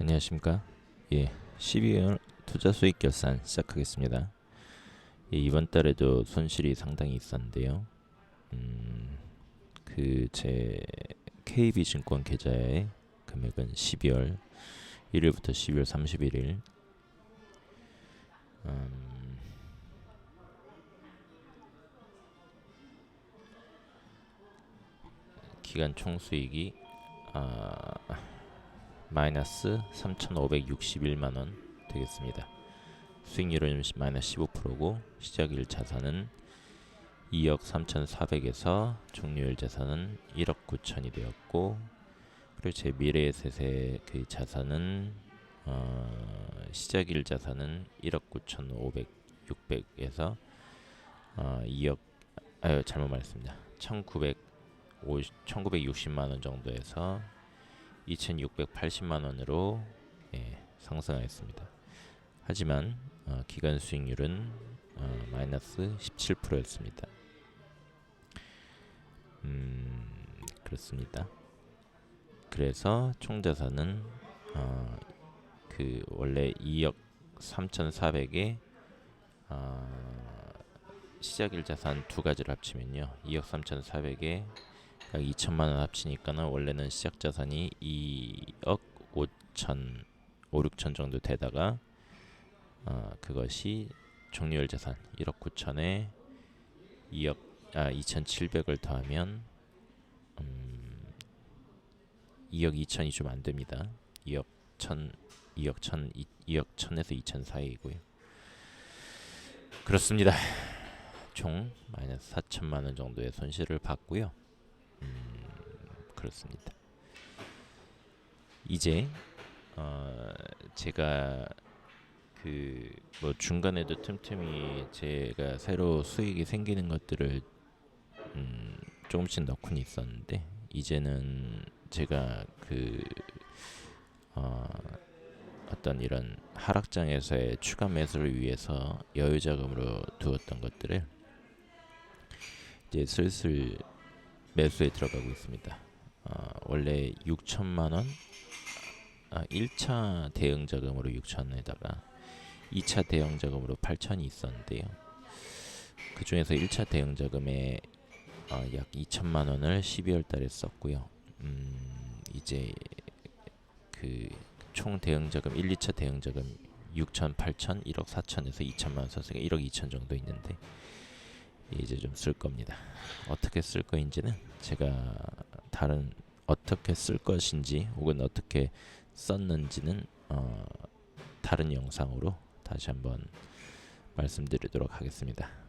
안녕하십니까? 예, 12월 투자 수익 결산 시작하겠습니다. 예, 이번 달에도 손실이 상당히 있었는데요. 음, 그 제 KB 증권 계좌의 금액은 12월 1일부터 12월 31일 음, 기간 총 수익이 아, 마이너스 3,561만 원 되겠습니다. 수익률은 마이너스 15%고 시작일 자산은 2억 3,400에서 종료일 자산은 1억 9천이 되었고 그리고 제 미래에셋의 그 자산은 어, 시작일 자산은 1억 9,500 600에서 어, 2억 아유 잘못 말했습니다. 1,950 1,960만 원 정도에서 2,680만 원으로 예, 상승하였습니다. 하지만 어, 기간 수익률은 어, 마이너스 17%였습니다. 음, 그렇습니다. 그래서 총 자산은 어, 그 원래 2억 3,400에 어, 시작일 자산 두 가지를 합치면요, 2억 3,400에 약 2천만 원 합치니까는 원래는 시작 자산이 2억 5천 5, 6천 정도 되다가 어, 그것이 종료일 자산 1억 9천에 2억 아 2,700을 더하면 음, 2억 2천이 좀 안 됩니다. 2억 1천 2억 1천 2억 1천에서 2천 사이이고요. 그렇습니다. 총 마이너스 4천만 원 정도의 손실을 봤고요. 음, 그렇습니다. 이제 어, 제가 그 뭐 중간에도 틈틈이 제가 새로 수익이 생기는 것들을 음, 조금씩 넣곤 있었는데 이제는 제가 그 어, 어떤 이런 하락장에서의 추가 매수를 위해서 여유 자금으로 두었던 것들을 이제 슬슬 매수에 들어가고 있습니다. 어, 원래 6천만 원, 아, 1차 대응 자금으로 6천에다가 2차 대응 자금으로 8천이 있었는데요. 그 중에서 1차 대응 자금에 어, 약 2천만 원을 12월 달에 썼고요. 음, 이제 그 총 대응 자금 1, 2차 대응 자금 6천, 8천, 1억 4천에서 2천만 원 썼으니까 1억 2천 정도 있는데 이제 좀 쓸 겁니다. 어떻게 쓸 거인지는 제가 다른 어떻게 쓸 것인지 혹은 어떻게 썼는지는 어, 다른 영상으로 다시 한번 말씀드리도록 하겠습니다.